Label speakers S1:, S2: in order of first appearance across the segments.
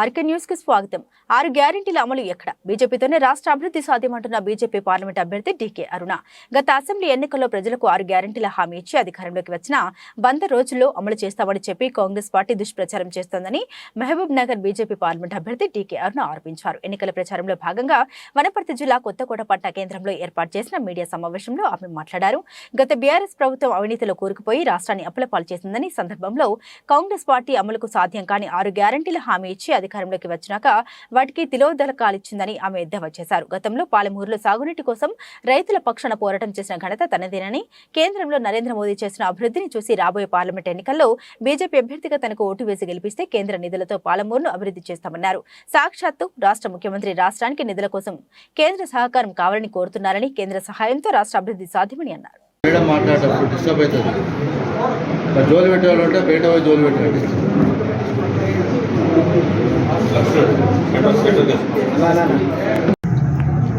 S1: RK న్యూస్కి స్వాగతం. ఆరు గ్యారెంటీల అమలు ఎక్కడ? బీజేపీతోనే రాష్ట్ర అభివృద్ధి సాధ్యమంటున్న బీజేపీ పార్లమెంట్ అభ్యర్థి డీకే అరుణ. గత అసెంబ్లీ ఎన్నికల్లో ప్రజలకు ఆరు గ్యారెంటీల హామీ ఇచ్చి అధికారంలోకి వచ్చిన వంద రోజుల్లో అమలు చేస్తామని చెప్పి కాంగ్రెస్ పార్టీ దుష్ప్రచారం చేస్తోందని మహబూబ్ నగర్ బీజేపీ పార్లమెంట్ అభ్యర్థి డీకే అరుణ ఆరోపించారు. ఎన్నికల ప్రచారంలో భాగంగా వనపర్తి జిల్లా కొత్తకోట పట్ట కేంద్రంలో ఏర్పాటు చేసిన మీడియా సమావేశంలో ఆమె మాట్లాడారు. గత బీఆర్ఎస్ ప్రభుత్వం అవినీతిలో కూరుకుపోయి రాష్ట్రాన్ని అప్పులపాలు చేసిందని సందర్భంలో కాంగ్రెస్ పార్టీ అమలుకు సాధ్యం కాని ఆరు గ్యారంటీల హామీ ఇచ్చి అధికారంలోకి వచ్చినాక వాటికి తిలోదలకాలిచ్చిందని ఆమె ఎద్దేవా చేశారు. గతంలో పాలమూరులో సాగునీటి కోసం రైతుల పక్షాన పోరాటం చేసిన ఘనత తనదేనని కేంద్రంలో నరేంద్ర మోదీ చేసిన అభివృద్ధిని చూసి రాబోయే పార్లమెంట్ ఎన్నికల్లో బీజేపీ అభ్యర్థిగా తనకు ఓటు వేసి గెలిపిస్తే కేంద్ర నిధులతో పాలమూరును అభివృద్ధి చేస్తామన్నారు. సాక్షాత్తు రాష్ట్ర ముఖ్యమంత్రి రాష్ట్రానికి నిధుల కోసం కేంద్ర సహకారం కావాలని కోరుతున్నారని కేంద్ర సహాయంతో రాష్ట్ర అభివృద్ధి సాధ్యమని అన్నారు.
S2: మాట్లాడేటప్పుడు డిస్టర్బ్ అవుతుంది. జోలు పెట్టాలంటే బయట పోయి జోలు పెట్టాలి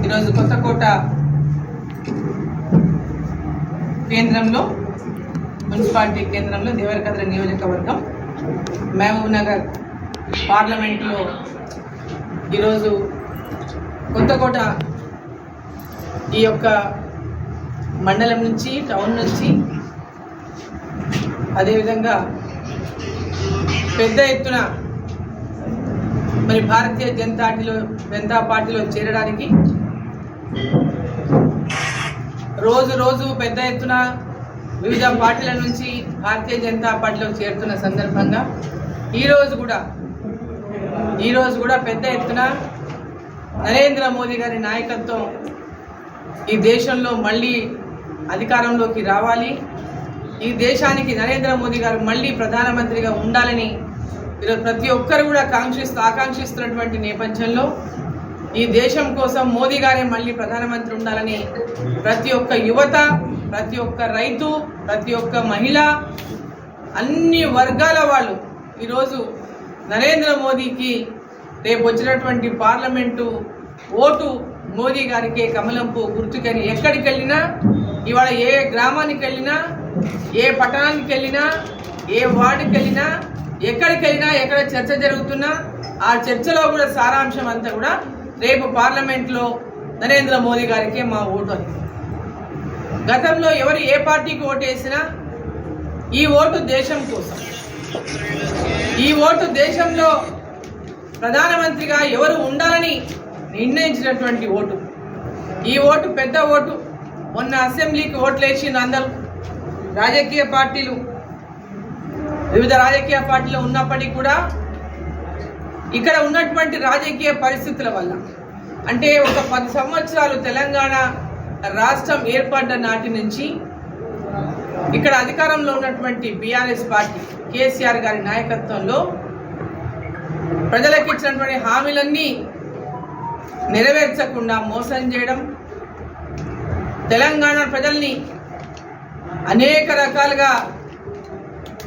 S3: ఈరోజు కొత్తకోట కేంద్రంలో మున్సిపాలిటీ కేంద్రంలో దేవరకద్ర నియోజకవర్గం మహబూబ్ నగర్ పార్లమెంట్లో ఈరోజు కొత్తకోట ఈ యొక్క మండలం నుంచి టౌన్ నుంచి అదేవిధంగా పెద్ద ఎత్తున మరి భారతీయ జనతాటిలో జనతా పార్టీలో చేరడానికి రోజు రోజు పెద్ద ఎత్తున వివిధ పార్టీల నుంచి భారతీయ జనతా పార్టీలో చేరుతున్న సందర్భంగా ఈరోజు కూడా ఈరోజు కూడా పెద్ద ఎత్తున నరేంద్ర మోదీ గారి నాయకత్వం ఈ దేశంలో మళ్ళీ అధికారంలోకి రావాలి. ఈ దేశానికి నరేంద్ర మోదీ గారు మళ్ళీ ప్రధానమంత్రిగా ఉండాలని ఈరోజు ప్రతి ఒక్కరు కూడా కాంక్షిస్తూ ఆకాంక్షిస్తున్నటువంటి నేపథ్యంలో ఈ దేశం కోసం మోదీ గారే మళ్ళీ ప్రధానమంత్రి ఉండాలని ప్రతి ఒక్క యువత ప్రతి ఒక్క రైతు ప్రతి ఒక్క మహిళ అన్ని వర్గాల వాళ్ళు ఈరోజు నరేంద్ర మోదీకి రేపు వచ్చినటువంటి పార్లమెంటు ఓటు మోదీ గారికి కమలంపు గుర్తుకని ఎక్కడికి వెళ్ళినా ఇవాళ ఏ గ్రామానికి వెళ్ళినా ఏ పట్టణానికి వెళ్ళినా ఏ వార్డుకి వెళ్ళినా ఎక్కడికైనా ఎక్కడ చర్చ జరుగుతున్నా ఆ చర్చలో కూడా సారాంశం అంతా కూడా రేపు పార్లమెంట్లో నరేంద్ర మోదీ గారికే మా ఓటు అని. గతంలో ఎవరు ఏ పార్టీకి ఓటు వేసినా ఈ ఓటు దేశం కోసం. ఈ ఓటు దేశంలో ప్రధానమంత్రిగా ఎవరు ఉండాలని నిర్ణయించినటువంటి ఓటు. ఈ ఓటు పెద్ద ఓటు. మొన్న అసెంబ్లీకి ఓట్లు వేసిన అందరూ. రాజకీయ పార్టీలు. వివిధ రాజకీయ పార్టీలు ఉన్నప్పటికీ కూడా ఇక్కడ ఉన్నటువంటి రాజకీయ పరిస్థితుల వల్ల అంటే ఒక పది సంవత్సరాలు తెలంగాణ రాష్ట్రం ఏర్పడ్డ నాటి నుంచి ఇక్కడ అధికారంలో ఉన్నటువంటి బీఆర్ఎస్ పార్టీ కేసీఆర్ గారి నాయకత్వంలో ప్రజలకు ఇచ్చినటువంటి హామీలన్నీ నెరవేర్చకుండా మోసం చేయడం తెలంగాణ ప్రజల్ని అనేక రకాలుగా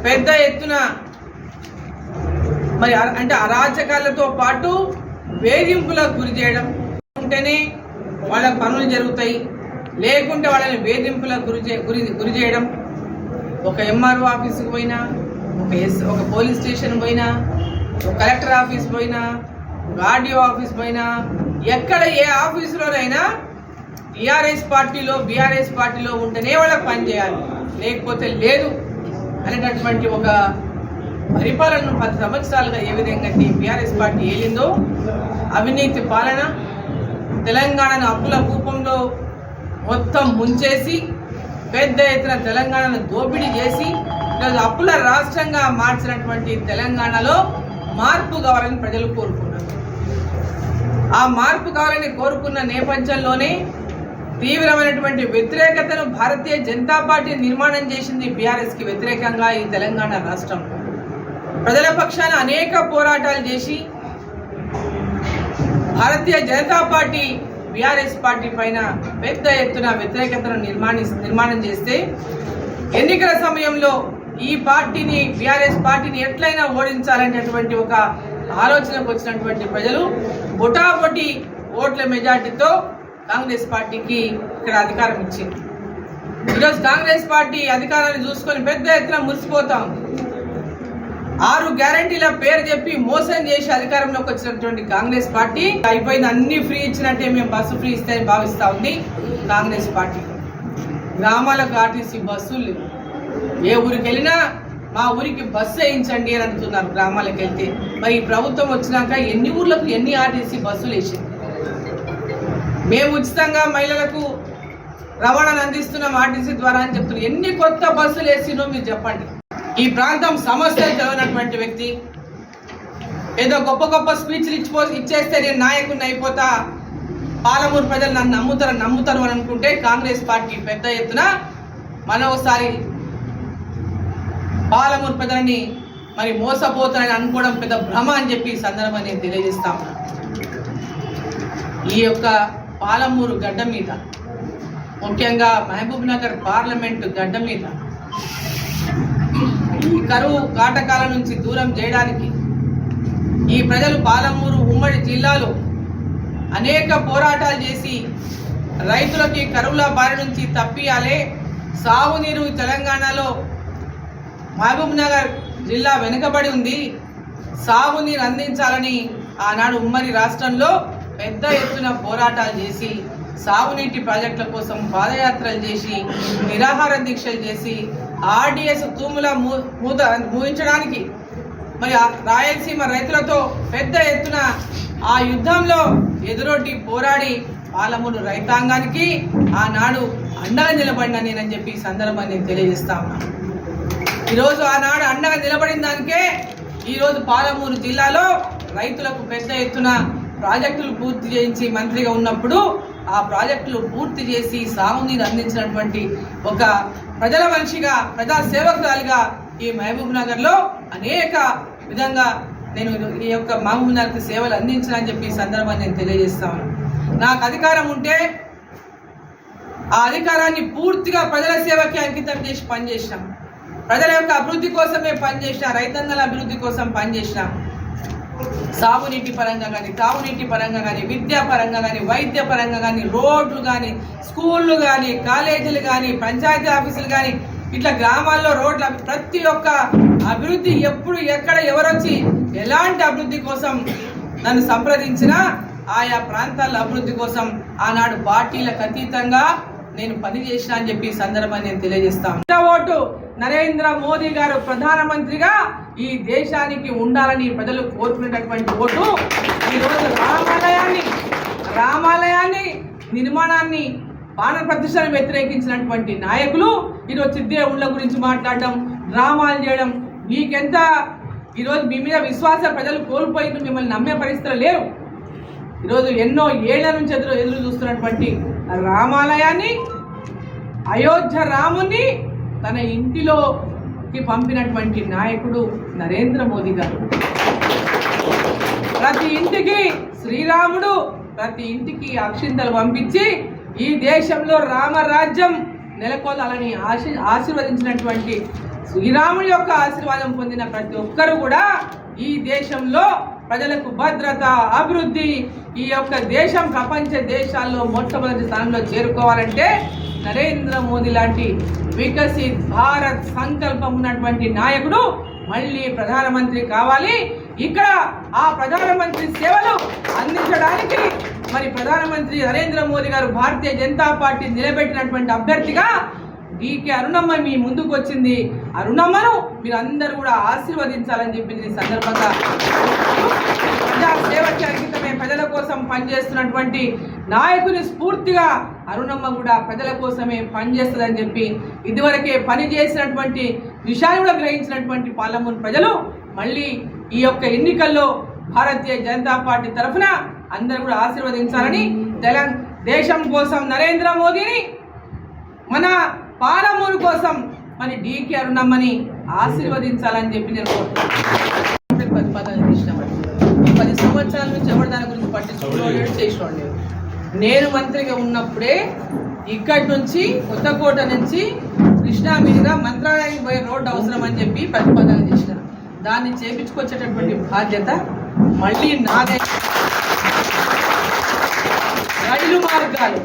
S3: పెద్ద ఎత్తున మరి అ- అంటే అరాచకాలతో పాటు వేధింపులకు గురి చేయడం ఉంటేనే వాళ్ళ పనులు జరుగుతాయి. లేకుంటే వాళ్ళని వేధింపులకు గురి చే- గురి గురి చేయడం. ఒక ఎంఆర్ఓ ఆఫీస్కి పోయినా ఒక ఎస్ ఒక పోలీస్ స్టేషన్ పోయినా ఒక కలెక్టర్ ఆఫీస్ పోయినా ఒక ఆర్డీఓ ఆఫీస్ పోయినా ఎక్కడ ఏ ఆఫీసులోనైనా టీఆర్ఎస్ పార్టీలో బీఆర్ఎస్ పార్టీలో ఉంటేనే వాళ్ళకి పని చేయాలి. లేకపోతే లేదు. అనేటటువంటి ఒక పరిపాలనను పది సంవత్సరాలుగా ఏ విధంగా బీఆర్ఎస్ పార్టీ ఏలిందో అవినీతి పాలన తెలంగాణను అప్పుల కూపంలో మొత్తం ముంచేసి పెద్ద ఎత్తున తెలంగాణను దోపిడీ చేసి ఈరోజు అప్పుల రాష్ట్రంగా మార్చినటువంటి తెలంగాణలో మార్పు కావాలని ప్రజలు కోరుకున్నారు. ఆ మార్పు కావాలని కోరుకున్న నేపథ్యంలోనే తీవ్రమైనటువంటి వ్యతిరేకతను భారతీయ జనతా పార్టీ నిర్మాణం చేసింది బీఆర్ఎస్కి వ్యతిరేకంగా ఈ తెలంగాణ రాష్ట్రం. ప్రజల పక్షాన అనేక పోరాటాలు చేసి Bharatiya Janata party BRS party పైన పెద్ద ఎత్తున వ్యతిరేకతను నిర్మాణి నిర్మాణం చేస్తే ఎన్నికల సమయంలో ఈ పార్టీని బీఆర్ఎస్ పార్టీని ఎట్లయినా ఓడించాలనేటువంటి ఒక ఆలోచనకు వచ్చినటువంటి ప్రజలు బొటాబొటి ఓట్ల మెజార్టీతో కాంగ్రెస్ పార్టీకి ఇక్కడ అధికారం ఇచ్చింది. ఈరోజు కాంగ్రెస్ పార్టీ అధికారాన్ని చూసుకొని పెద్ద ఎత్తున మురిసిపోతా. ఉంది ఆరు గ్యారంటీల పేరు చెప్పి మోసం చేసి అధికారంలోకి వచ్చినటువంటి కాంగ్రెస్ పార్టీ అయిపోయింది అన్ని ఫ్రీ ఇచ్చినట్టే మేము బస్సు ఫ్రీ ఇస్తే భావిస్తూ ఉంది కాంగ్రెస్ పార్టీ. గ్రామాలకు ఆర్టీసీ బస్సులు లేవు. ఏ ఊరికి వెళ్ళినా మా ఊరికి బస్సు వేయించండి అని అంటున్నారు గ్రామాలకు వెళ్తే. మరి ఈ ప్రభుత్వం వచ్చినాక ఎన్ని ఊర్లకు ఎన్ని ఆర్టీసీ బస్సులు వేసింది? మేము ఉచితంగా మహిళలకు రవాణాను అందిస్తున్నాం ఆర్టీసీ ద్వారా అని చెప్తున్నారు. ఎన్ని కొత్త బస్సులు వేసినో మీరు చెప్పండి. ఈ ప్రాంతం సమస్య చదివినటువంటి వ్యక్తి. ఏదో గొప్ప గొప్ప స్పీచ్లు ఇచ్చిపో ఇచ్చేస్తే నేను నాయకుడిని అయిపోతా. పాలమూరు ప్రజలు నన్ను నమ్ముతారు నమ్ముతారు అని అనుకుంటే కాంగ్రెస్ పార్టీ పెద్ద ఎత్తున మరోసారి పాలమూరు ప్రజలని మరి మోసపోతారని అనుకోవడం పెద్ద భ్రమ అని చెప్పి ఈ సందర్భం నేను తెలియజేస్తాం ఈ యొక్క పాలమూరు గడ్డ మీద. ముఖ్యంగా మహబూబ్ నగర్ పార్లమెంటు గడ్డ మీద. ఈ కరువు కాటకాల నుంచి దూరం చేయడానికి ఈ ప్రజలు పాలమూరు ఉమ్మడి జిల్లాలో అనేక పోరాటాలు చేసి రైతులకి కరువుల బారి నుంచి తప్పియాలే. సాగునీరు తెలంగాణలో మహబూబ్ నగర్ జిల్లా వెనుకబడి ఉంది. సాగునీరు అందించాలని ఆనాడు ఉమ్మడి రాష్ట్రంలో పెద్ద ఎత్తున పోరాటాలు చేసి సాగునీటి ప్రాజెక్టుల కోసం పాదయాత్రలు చేసి నిరాహార దీక్షలు చేసి ఆర్డీఎస్ తూముల మూత మూయించడానికి మరి రాయలసీమ రైతులతో పెద్ద ఎత్తున ఆ యుద్ధంలో ఎదురొడ్డి పోరాడి పాలమూరు రైతాంగానికి ఆనాడు అండగా నిలబడిన నేనని చెప్పి ఈ సందర్భాన్ని నేను తెలియజేస్తా ఉన్నాను ఈరోజు ఆనాడు అండగా నిలబడిన దానికే ఈరోజు పాలమూరు జిల్లాలో రైతులకు పెద్ద ఎత్తున ప్రాజెక్టులు పూర్తి చేయించి మంత్రిగా ఉన్నప్పుడు ఆ ప్రాజెక్టులు పూర్తి చేసి సాగునీరు అందించినటువంటి ఒక ప్రజల మనిషిగా ప్రజా సేవకురాలిగా ఈ మహబూబ్ నగర్లో అనేక విధంగా నేను ఈ యొక్క మహబూబ్ నగర్కి సేవలు అందించాలని చెప్పి ఈ సందర్భాన్ని నేను తెలియజేస్తాను నాకు అధికారం ఉంటే ఆ అధికారాన్ని పూర్తిగా ప్రజల సేవకి అంకితం చేసి పనిచేసినాం. ప్రజల యొక్క అభివృద్ధి కోసమే పనిచేసిన రైతన్నల అభివృద్ధి కోసం పనిచేసినాం. సాగునీటి పరంగా కానీ తాగునీటి పరంగా కానీ విద్యా పరంగా కానీ వైద్య పరంగా కానీ రోడ్లు కానీ స్కూళ్ళు కానీ కాలేజీలు కానీ పంచాయతీ ఆఫీసులు కానీ ఇట్లా గ్రామాల్లో రోడ్ల ప్రతి ఒక్క అభివృద్ధి ఎప్పుడు ఎక్కడ ఎవరొచ్చి ఎలాంటి అభివృద్ధి కోసం నన్ను సంప్రదించినా ఆయా ప్రాంతాల అభివృద్ధి కోసం ఆనాడు పార్టీలకు అతీతంగా నేను పని చేసిన అని చెప్పి సందర్భాన్ని నేను తెలియజేస్తాను ఓటు నరేంద్ర మోదీ గారు ప్రధానమంత్రిగా ఈ దేశానికి ఉండాలని ప్రజలు కోరుకునేటటువంటి ఓటు ఈరోజు రామాలయాన్ని రామాలయాన్ని నిర్మాణాన్ని బాణ ప్రతిష్టను వ్యతిరేకించినటువంటి నాయకులు ఈరోజు దేవుళ్ళ గురించి మాట్లాడడం డ్రామాలు చేయడం మీకెంత ఈరోజు మీ మీద విశ్వాస ప్రజలు కోల్పోయి మిమ్మల్ని నమ్మే పరిస్థితులు లేరు ఈరోజు ఎన్నో ఏళ్ళ నుంచి ఎదురు ఎదురు చూస్తున్నటువంటి రామాలయాన్ని అయోధ్య రాముని తన ఇంటిలోకి పంపినటువంటి నాయకుడు నరేంద్ర మోదీ గారు. ప్రతి ఇంటికి శ్రీరాముడు ప్రతి ఇంటికి అక్షింతలు పంపించి ఈ దేశంలో రామరాజ్యం నెలకొల్లాలని ఆశీ ఆశీర్వదించినటువంటి శ్రీరాముడి యొక్క ఆశీర్వాదం పొందిన ప్రతి ఒక్కరు కూడా ఈ దేశంలో ప్రజలకు భద్రత అభివృద్ధి ఈ యొక్క దేశం ప్రపంచ దేశాల్లో మొట్టమొదటి స్థానంలో చేరుకోవాలంటే నరేంద్ర మోదీ లాంటి వికసిత్ భారత్ సంకల్పం ఉన్నటువంటి నాయకుడు మళ్ళీ ప్రధానమంత్రి కావాలి. ఇక్కడ ఆ ప్రధానమంత్రి సేవలు అందించడానికి మరి ప్రధానమంత్రి నరేంద్ర మోదీ గారు భారతీయ జనతా పార్టీ నిలబెట్టినటువంటి అభ్యర్థిగా డీకే అరుణమ్మ మీ ముందుకు వచ్చింది. అరుణమ్మను మీరు అందరూ కూడా ఆశీర్వదించాలని చెప్పి ఈ సందర్భంగా ప్రజా సేవకి అంకితమే ప్రజల కోసం పనిచేస్తున్నటువంటి నాయకుని స్ఫూర్తిగా అరుణమ్మ కూడా ప్రజల కోసమే పనిచేస్తుందని చెప్పి ఇదివరకే పని చేసినటువంటి విషయాన్ని కూడా గ్రహించినటువంటి పాలమూరు ప్రజలు మళ్ళీ ఈ యొక్క ఎన్నికల్లో భారతీయ జనతా పార్టీ తరఫున అందరూ కూడా ఆశీర్వదించాలని తెలంగాణ దేశం కోసం నరేంద్ర మోదీని మన పాలమూరు కోసం మరి డీకే అరుణమ్మని ఆశీర్వదించాలని చెప్పి నేను కోరుతున్నాను ఈ పది సంవత్సరాల నుంచి ఎవరు దాని గురించి పట్టించుకోలేడు చేసినోడు లేడు. నేను మంత్రిగా ఉన్నప్పుడే ఇక్కడి నుంచి కొత్తకోట నుంచి కృష్ణా మీదుగా మంత్రాలయానికి పోయే రోడ్డు అవసరం అని చెప్పి ప్రతిపాదన చేసిన దాన్ని చేపించుకొచ్చేటటువంటి బాధ్యత మళ్ళీ నాదే. రైలు మార్గాలు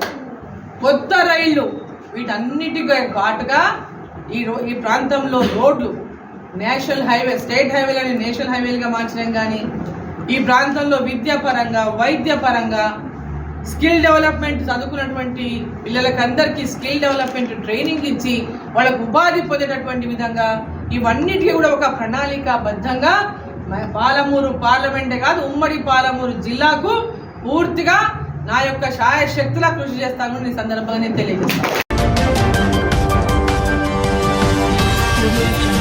S3: కొత్త రైళ్ళు వీటన్నిటికి పాటుగా ఈ రో ఈ ప్రాంతంలో రోడ్లు నేషనల్ హైవే స్టేట్ హైవేలని నేషనల్ హైవేలుగా మార్చడం కానీ ఈ ప్రాంతంలో విద్యాపరంగా వైద్యపరంగా స్కిల్ డెవలప్మెంట్ చదువుకున్నటువంటి పిల్లలకందరికీ స్కిల్ డెవలప్మెంట్ ట్రైనింగ్ ఇచ్చి వాళ్ళకు ఉపాధి పొందేటటువంటి విధంగా ఇవన్నిటికీ కూడా ఒక ప్రణాళికాబద్ధంగా పాలమూరు పార్లమెంటే కాదు ఉమ్మడి పాలమూరు జిల్లాకు పూర్తిగా నా యొక్క శాయశక్తులా కృషి చేస్తాను ఈ సందర్భంగా నేను తెలియజేస్తాను. removed